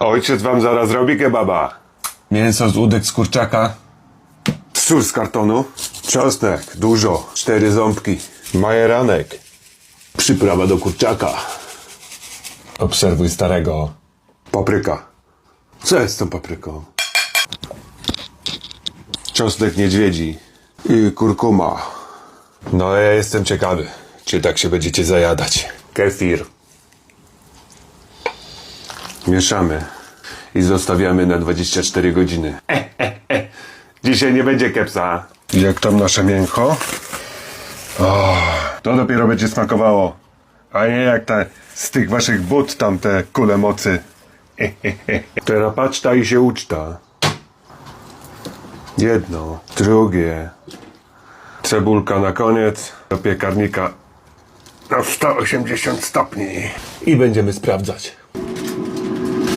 Ojciec wam zaraz robi kebaba. Mięso z udek z kurczaka. Sól z kartonu. Czosnek, dużo. Cztery ząbki. Majeranek. Przyprawa do kurczaka. Obserwuj starego. Papryka. Co jest z tą papryką? Czosnek niedźwiedzi. I kurkuma. No ja jestem ciekawy, czy tak się będziecie zajadać. Kefir. Mieszamy. I zostawiamy na 24 godziny. Dzisiaj nie będzie kepsa. Jak tam nasze mięcho? to dopiero będzie smakowało. A nie jak te z tych waszych but tam te kule mocy. Teraz paczta i się uczta. Jedno, drugie. Cebulka na koniec. Do piekarnika na 180 stopni. I będziemy sprawdzać.